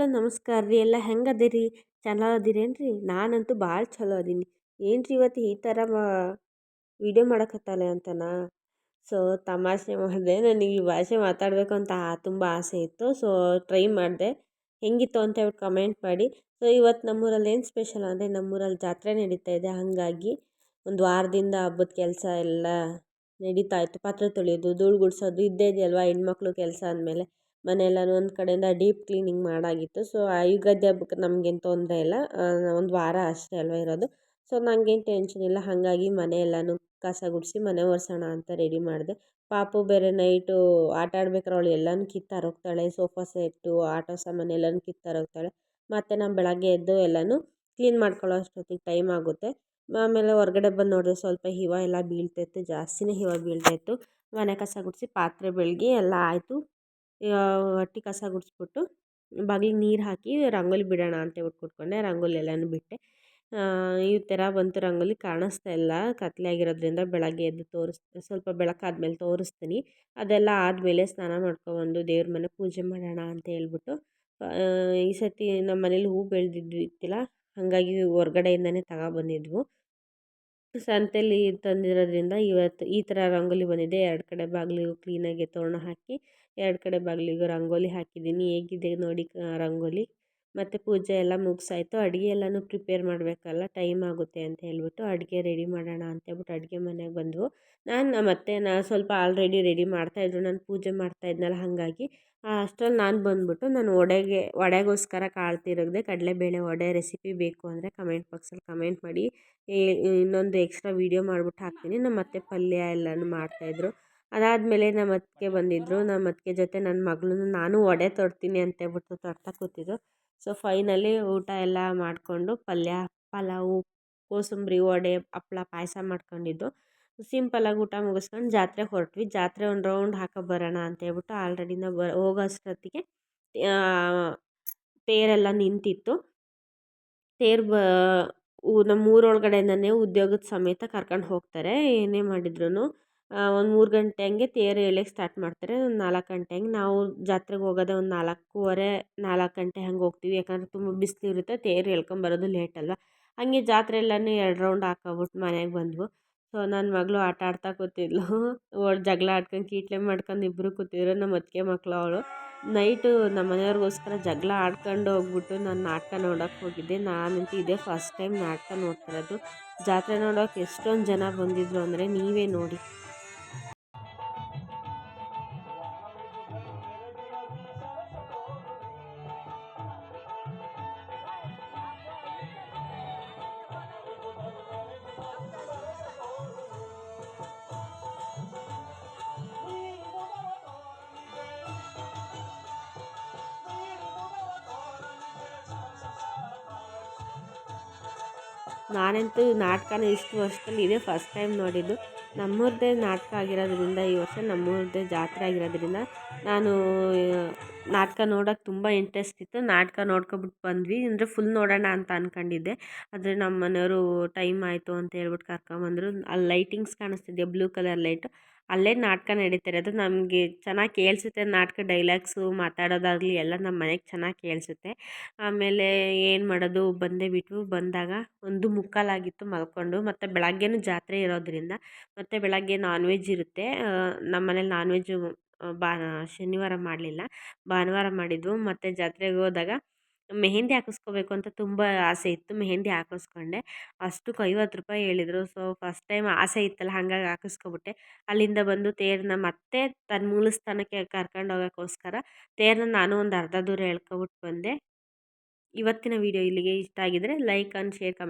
Hello ನಮಸ್ಕಾರ ರೀ, ಎಲ್ಲ ಹೆಂಗೆ ಅದೀರಿ? ಚಲೋ ಅದೀರೇನು ರೀ ನಾನಂತೂ ಭಾಳ ಚಲೋ ಅದೀನಿ. ಏನು ರೀ ಇವತ್ತು ಈ ಥರ ವಿಡಿಯೋ ಮಾಡಕತ್ತಲ್ಲ ಅಂತನಾ? ಸೊ ತಮಾಷೆ ಮಾಡಿದೆ, ನನಗೆ ಈ ಭಾಷೆ ಮಾತಾಡಬೇಕು ಅಂತ ತುಂಬ ಆಸೆ ಇತ್ತು. ಸೊ ಟ್ರೈ ಮಾಡಿದೆ. ಹೆಂಗಿತ್ತು ಅಂತ ಹೇಳಿ ಕಮೆಂಟ್ ಮಾಡಿ. ಸೊ ಇವತ್ತು ನಮ್ಮೂರಲ್ಲಿ ಏನು ಸ್ಪೆಷಲ್ ಅಂದರೆ ನಮ್ಮೂರಲ್ಲಿ ಜಾತ್ರೆ ನಡೀತಾ ಇದೆ. ಹಾಗಾಗಿ ಒಂದು ವಾರದಿಂದ ಹಬ್ಬದ ಕೆಲಸ ಎಲ್ಲ ನಡೀತಾ ಇತ್ತು. ಪಾತ್ರೆ ತೊಳೆಯೋದು, ಧೂಳು ಗುಡಿಸೋದು, ಇದ್ದೇ ಇದೆಯಲ್ವಾ ಹೆಣ್ಮಕ್ಳು ಕೆಲಸ ಅಂದಮೇಲೆ. ಮನೆಯೆಲ್ಲನೂ ಒಂದು ಕಡೆಯಿಂದ ಡೀಪ್ ಕ್ಲೀನಿಂಗ್ ಮಾಡಾಗಿತ್ತು. ಸೊ ಆ ಯುಗಾದಿ ಹಬ್ಬಕ್ಕೆ ನಮಗೇನು ತೊಂದರೆ ಇಲ್ಲ. ಒಂದು ವಾರ ಅಷ್ಟೇ ಅಲ್ವ ಇರೋದು. ಸೊ ನನಗೇನು ಟೆನ್ಷನ್ ಇಲ್ಲ. ಹಾಗಾಗಿ ಮನೆ ಎಲ್ಲನೂ ಕಸ ಗುಡಿಸಿ ಮನೆ ಒರೆಸೋಣ ಅಂತ ರೆಡಿ ಮಾಡಿದೆ. ಪಾಪು ಬೇರೆ ನೈಟು ಆಟ ಆಡ್ಬೇಕಾರೆ ಅವಳು ಎಲ್ಲನೂ ಕಿತ್ತಾರೋಗ್ತಾಳೆ ಸೋಫಾ ಸೆಟ್ಟು, ಆಟೋ ಸಾಮಾನು ಎಲ್ಲನೂ ಕಿತ್ತಾರೋಗ್ತಾಳೆ ಮತ್ತು ನಾನು ಬೆಳಗ್ಗೆ ಎದ್ದು ಎಲ್ಲನೂ ಕ್ಲೀನ್ ಮಾಡ್ಕೊಳ್ಳೋ ಅಷ್ಟೊತ್ತಿಗೆ ಟೈಮ್ ಆಗುತ್ತೆ. ಆಮೇಲೆ ಹೊರಗಡೆ ಬಂದು ನೋಡಿದ್ರೆ ಸ್ವಲ್ಪ ಹಿವ ಎಲ್ಲ ಬೀಳ್ತಾಯಿತ್ತು ಜಾಸ್ತಿನೇ ಹಿವ ಬೀಳ್ತಾಯಿತ್ತು ಮನೆ ಕಸ ಗುಡಿಸಿ ಪಾತ್ರೆ ಬೆಳಗಿ ಎಲ್ಲ ಆಯಿತು. ಹೊಟ್ಟಿ ಕಸ ಗುಡಿಸ್ಬಿಟ್ಟು ಬಾಗಿಲಿಗೆ ನೀರು ಹಾಕಿ ರಂಗೋಲಿ ಬಿಡೋಣ ಅಂತ ಹೇಳ್ಬಿಟ್ಟು ಕೂತ್ಕೊಂಡೆ. ರಂಗೋಲಿ ಎಲ್ಲನೂ ಬಿಟ್ಟೆ. ಈ ಥರ ಬಂತು ರಂಗೋಲಿ ಕಾಣಿಸ್ತಾ ಇಲ್ಲ. ಕತ್ಲೆ ಆಗಿರೋದ್ರಿಂದ ಬೆಳಗ್ಗೆ ಎದ್ದು ತೋರಿಸ್, ಸ್ವಲ್ಪ ಬೆಳಕಾದ್ಮೇಲೆ ತೋರಿಸ್ತೀನಿ. ಅದೆಲ್ಲ ಆದಮೇಲೆ ಸ್ನಾನ ಮಾಡ್ಕೊಬಂದು ದೇವ್ರ ಮನೆ ಪೂಜೆ ಮಾಡೋಣ ಅಂತ ಹೇಳ್ಬಿಟ್ಟು ಈ ಸತಿ ನಮ್ಮ ಮನೇಲಿ ಹೂ ಬೆಳೆದಿದ್ದಿತ್ತಿಲ್ಲ, ಹಾಗಾಗಿ ಹೊರ್ಗಡೆಯಿಂದನೇ ತಗೊಬಂದಿದ್ವು. ಸಂತೆಯಲ್ಲಿ ತಂದಿರೋದ್ರಿಂದ ಇವತ್ತು ಈ ಥರ ರಂಗೋಲಿ ಬಂದಿದೆ. ಎರಡು ಕಡೆ ಬಾಗಿಲಿಗೂ ಕ್ಲೀನಾಗಿ ತೋರಣ ಹಾಕಿ ಎರಡು ಕಡೆ ಬಾಗಿಲಿಗೂ ರಂಗೋಲಿ ಹಾಕಿದ್ದೀನಿ. ಹೇಗಿದೆ ನೋಡಿ ರಂಗೋಲಿ. ಮತ್ತು ಪೂಜೆ ಎಲ್ಲ ಮುಗಿಸಾಯ್ತು. ಅಡುಗೆ ಎಲ್ಲನೂ ಪ್ರಿಪೇರ್ ಮಾಡಬೇಕಲ್ಲ, ಟೈಮ್ ಆಗುತ್ತೆ ಅಂತ ಹೇಳ್ಬಿಟ್ಟು ಅಡುಗೆ ರೆಡಿ ಮಾಡೋಣ ಅಂತ ಹೇಳ್ಬಿಟ್ಟು ಅಡುಗೆ ಮನೆಗೆ ಬಂದವು. ನಾನು ಮತ್ತೆ ನಾನು ಸ್ವಲ್ಪ ಆಲ್ರೆಡಿ ರೆಡಿ ಮಾಡ್ತಾಯಿದ್ರು ನಾನು ಪೂಜೆ ಮಾಡ್ತಾಯಿದ್ನಲ್ಲ ಹಾಗಾಗಿ ಅಷ್ಟರಲ್ಲಿ ನಾನು ಬಂದ್ಬಿಟ್ಟು ನಾನು ವಡೆಗೆ ವಡೆಗೋಸ್ಕರ ಕಾಳು ತಿರುಗದೆ ಕಡಲೆಬೇಳೆ ವಡೆ ರೆಸಿಪಿ ಬೇಕು ಅಂದರೆ ಕಮೆಂಟ್ ಬಾಕ್ಸಲ್ಲಿ ಕಮೆಂಟ್ ಮಾಡಿ ಇನ್ನೊಂದು ಎಕ್ಸ್ಟ್ರಾ ವೀಡಿಯೋ ಮಾಡಿಬಿಟ್ಟು ಹಾಕ್ತೀನಿ. ನಮ್ಮ ಮತ್ತೆ ಪಲ್ಯ ಎಲ್ಲನೂ ಮಾಡ್ತಾಯಿದ್ರು ಅದಾದಮೇಲೆ ನಮ್ಮ ಅತ್ತಿಗೆ ಬಂದಿದ್ದರು ನಮ್ಮ ಅತ್ತಿಗೆ ಜೊತೆ ನನ್ನ ಮಗಳನ್ನು ನಾನು ವಡೆ ತರ್ತೀನಿ ಅಂತೇಳ್ಬಿಟ್ಟು ತರ್ತಾ ಕೂತಿದ್ದು ಸೊ ಫೈನಲಿ ಊಟ ಎಲ್ಲ ಮಾಡಿಕೊಂಡು ಪಲ್ಯ, ಪಲಾವು, ಕೋಸಂಬರಿ ವಡೆ, ಹಪ್ಳ, ಪಾಯಸ ಮಾಡ್ಕೊಂಡಿದ್ದು. ಸಿಂಪಲಾಗಿ ಊಟ ಮುಗಿಸ್ಕೊಂಡು ಜಾತ್ರೆ ಹೊರಟ್ವಿ. ಜಾತ್ರೆ ಒಂದು ರೌಂಡ್ ಹಾಕೋ ಬರೋಣ ಅಂತೇಳ್ಬಿಟ್ಟು ಆಲ್ರೆಡಿ ನಾವು ಬ ಹೋಗೋ ಅಷ್ಟೊತ್ತಿಗೆ ತೇರೆಲ್ಲ ನಿಂತಿತ್ತು. ತೇರು ಬ ನಮ್ಮ ಊರೊಳಗಡೆಯಿಂದನೇ ಉದ್ಯೋಗದ ಸಮೇತ ಕರ್ಕೊಂಡು ಹೋಗ್ತಾರೆ. ಏನೇ ಮಾಡಿದ್ರೂ ಒಂದು ಮೂರು ಗಂಟೆ ಹಂಗೆ ತೇರು ಎಳೆಯೋಕೆ ಸ್ಟಾರ್ಟ್ ಮಾಡ್ತಾರೆ. ಒಂದು ನಾಲ್ಕು ಗಂಟೆ ಹಂಗೆ ನಾವು ಜಾತ್ರೆಗೆ ಹೋಗೋದೇ ಒಂದು ನಾಲ್ಕೂವರೆ, ನಾಲ್ಕು ಗಂಟೆ ಹಂಗೆ ಹೋಗ್ತೀವಿ. ಯಾಕಂದರೆ ತುಂಬ ಬಿಸಿಲು ಇರುತ್ತೆ ತೇರು ಎಳ್ಕೊಂಬರೋದು ಲೇಟ್ ಅಲ್ವಾ? ಹಂಗೆ ಜಾತ್ರೆ ಎಲ್ಲನೂ ಎರಡು ರೌಂಡ್ ಹಾಕೋಬಿಟ್ಟು ಮನೆಗೆ ಬಂದ್ವು. ಸೊ ನನ್ನ ಮಗಳು ಆಟ ಆಡ್ತಾ ಕೂತಿದ್ಲು. ಅವಳು ಜಗಳ ಆಡ್ಕೊಂಡು ಕೀಟ್ಲೆ ಮಾಡ್ಕೊಂಡು ಇಬ್ಬರು ಕೂತಿದ್ರು ನಮ್ಮ ಅತ್ತಿಗೆ ಮಕ್ಕಳು ಅವಳು. ನೈಟು ನಮ್ಮ ಮನೆಯವ್ರಿಗೋಸ್ಕರ ಜಗಳ ಆಡ್ಕೊಂಡು ಹೋಗ್ಬಿಟ್ಟು ನಾನು ನಾಟಕ ನೋಡೋಕೆ ಹೋಗಿದ್ದೆ. ನಾನಂತೂ ಇದೇ ಫಸ್ಟ್ ಟೈಮ್ ನಾಟಕ ನೋಡ್ತಿರೋದು ಜಾತ್ರೆ ನೋಡೋಕೆ ಎಷ್ಟೊಂದು ಜನ ಬಂದಿದ್ರು ಅಂದರೆ ನೀವೇ ನೋಡಿ. ನಾನಂತೂ ನಾಟಕನ ಇಷ್ಟು ವರ್ಷದಲ್ಲಿ ಇದೇ ಫಸ್ಟ್ ಟೈಮ್ ನೋಡಿದ್ದು. ನಮ್ಮೂರದೇ ನಾಟಕ ಆಗಿರೋದ್ರಿಂದ ಈ ವರ್ಷ ನಮ್ಮೂರದೇ ಜಾತ್ರೆ ಆಗಿರೋದ್ರಿಂದ ನಾನು ನಾಟಕ ನೋಡೋಕೆ ತುಂಬ ಇಂಟ್ರೆಸ್ಟ್ ಇತ್ತು. ನಾಟಕ ನೋಡ್ಕೊಬಿಟ್ಟು ಬಂದ್ವಿ. ಅಂದರೆ ಫುಲ್ ನೋಡೋಣ ಅಂತ ಅಂದ್ಕೊಂಡಿದ್ದೆ ಆದರೆ ನಮ್ಮ ಮನೆಯವರು ಟೈಮ್ ಆಯಿತು ಅಂತ ಹೇಳ್ಬಿಟ್ಟು ಕರ್ಕೊಂಬಂದರು. ಅಲ್ಲಿ ಲೈಟಿಂಗ್ಸ್ ಕಾಣಿಸ್ತಿದೆ ಬ್ಲೂ ಕಲರ್ ಲೈಟು ಅಲ್ಲೇ ನಾಟಕ ನಡೀತಿರೋದು ನಮಗೆ ಚೆನ್ನಾಗಿ ಕೇಳಿಸುತ್ತೆ. ನಾಟಕ ಡೈಲಾಗ್ಸು ಮಾತಾಡೋದಾಗಲಿ ಎಲ್ಲ ನಮ್ಮ ಮನೆಗೆ ಚೆನ್ನಾಗಿ ಕೇಳಿಸುತ್ತೆ. ಆಮೇಲೆ ಏನು ಮಾಡೋದು? ಬಂದೇ ಬಿಟ್ಟು ಬಂದಾಗ ಒಂದು ಮುಕ್ಕಾಲಾಗಿತ್ತು ಮಲ್ಕೊಂಡು. ಮತ್ತು ಬೆಳಗ್ಗೆನೂ ಜಾತ್ರೆ ಇರೋದರಿಂದ ಮತ್ತು ಬೆಳಗ್ಗೆ ನಾನ್ ವೆಜ್ ಇರುತ್ತೆ ನಮ್ಮ ಮನೇಲಿ ನಾನ್ ವೆಜ್ಜು ಬಾ, ಶನಿವಾರ ಮಾಡಲಿಲ್ಲ. ಭಾನುವಾರ ಮಾಡಿದ್ವು. ಮತ್ತು ಜಾತ್ರೆಗೆ ಹೋದಾಗ ಮೆಹಂದಿ ಹಾಕಿಸ್ಕೋಬೇಕು ಅಂತ ತುಂಬ ಆಸೆ ಇತ್ತು. ಮೆಹೆಂದಿ ಹಾಕಿಸ್ಕೊಂಡೆ. ಅಷ್ಟಕ್ಕೆ ಐವತ್ತು ರೂಪಾಯಿ ಹೇಳಿದರು. ಸೊ ಫಸ್ಟ್ ಟೈಮ್ ಆಸೆ ಇತ್ತಲ್ಲ, ಹಾಗಾಗಿ ಹಾಕಿಸ್ಕೊಬಿಟ್ಟೆ. ಅಲ್ಲಿಂದ ಬಂದು ತೇರನ್ನ ಮತ್ತೆ ತನ್ನ ಮೂಲ ಸ್ಥಾನಕ್ಕೆ ಕರ್ಕೊಂಡು ಹೋಗೋಕ್ಕೋಸ್ಕರ ತೇರನ್ನ ನಾನು ಒಂದು ಅರ್ಧ ದೂರ ಎಳ್ಕೊಬಿಟ್ಟು ಬಂದೆ. ಇವತ್ತಿನ ವಿಡಿಯೋ ಇಲ್ಲಿಗೆ ಇಷ್ಟ ಆಗಿದ್ದರೆ ಲೈಕ್ ಆ್ಯಂಡ್ ಶೇರ್ ಕಮೆಂಟ್